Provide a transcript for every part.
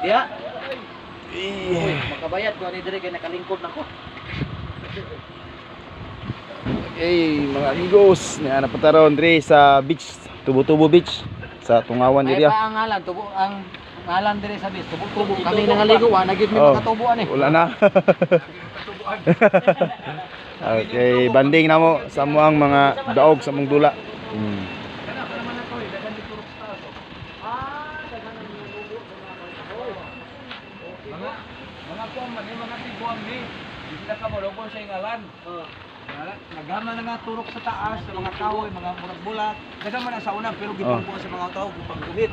Diya, Eh, makabayad ko ni dire kay nakalingkod nako. eh, mga amigos, na napataron dre sa beach, Tubo-Tubo Beach sa Tungawan Ay area. pa ang ngalan tubo ang ngalan dire sa bis tubo-tubo. Kami nangaligo wa nagid mi Oh. makatubuan eh. Wala na. okay, banding na mo sa mo ang mga daog sa mong dula. Hmm. Mga mga kuwan man, yung mga tiguan ni. Di sila ka molobon sa ingalan. Nagama na nga turok sa taas sa mga tao, yung mga murag bulat. Nagama na sa una pero gipangko sa mga tao upang gumit.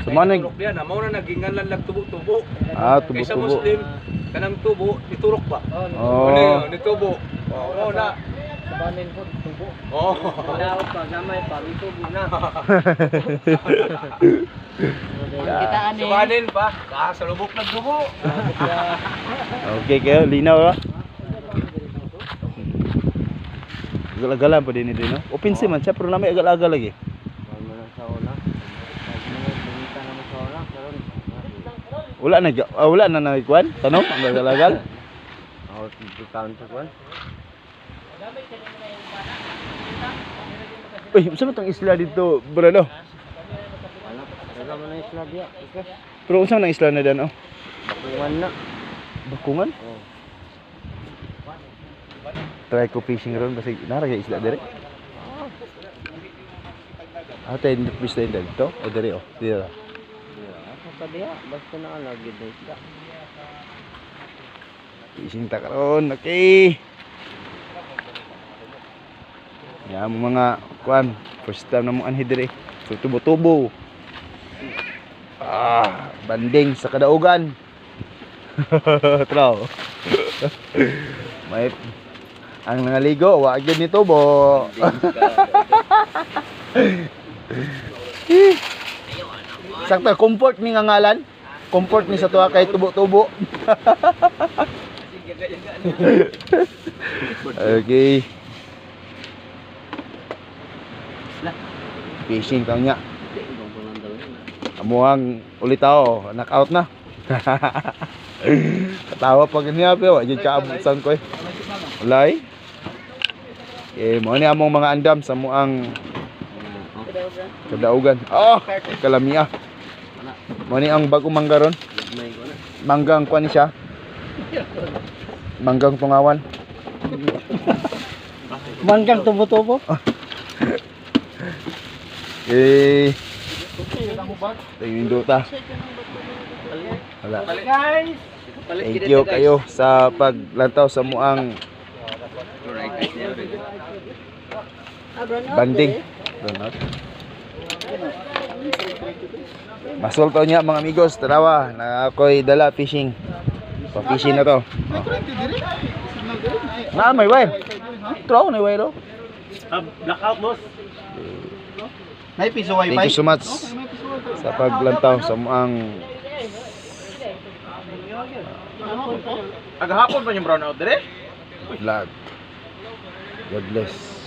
So manig turok diyan, amo na nagingalan lang tubo-tubo. ah sa tubo-tubo. Muslim, kanang tubo, iturok ba? Oh. Ano yun, ni tubo. Oo na. Sabanin ko tubo. Oo. Daot pa gamay pa tubo na. Sumanin pa. Ah, sa lubok ng tubo. Okay kayo, linaw ah. Galagalan pa din ito, no? Opensi man siya, pero na may agal-agal lagi. Wala na, ah, wala na nagkuhan? Tanong, ang agal-agal? Uy, saan mo itong isla dito, brado? Pero saan ang isla na dan, oh? Bakungan na. Bakungan? Try ko fishing ron kasi naragay isla dire. Ah, tayo hindi fish tayo dito. O dire oh. Dire. Sa diya basta na lagi na isda. Fishing ta karon. Okay. Yan mga kuan. First time na mo anhi dire. So tubo-tubo. Ah, banding sa kadaugan. Traw. May ang nangaligo, wa gyud ni tubo. Sakto, comfort ni nga ngalan. Comfort ni sa tuwa kay tubo-tubo. okay. Fishing taon niya. Amuhang ulitaw, knockout na. Katawa pag niya pero wa jud kaabutan ko eh. Walay. Eh mo ni among mga andam sa muang kadaugan. Oh, kalamia. Mo ni ang bagong mangga ron. Manggang kuan siya. Manggang tungawan. Manggang tubo-tubo. Eh. Tingin ta. Wala. Guys. Thank you kayo sa paglantaw sa muang banding. Donut. Masulto niya mga amigos, tarawa na ako'y dala fishing. Pa-fishing na to. Na may way. Tro na way do. Blackout boss. May piso wifi. Thank you so much sa paglantaw sa muang Agahapon pa yung brown out dire? vlog. God bless.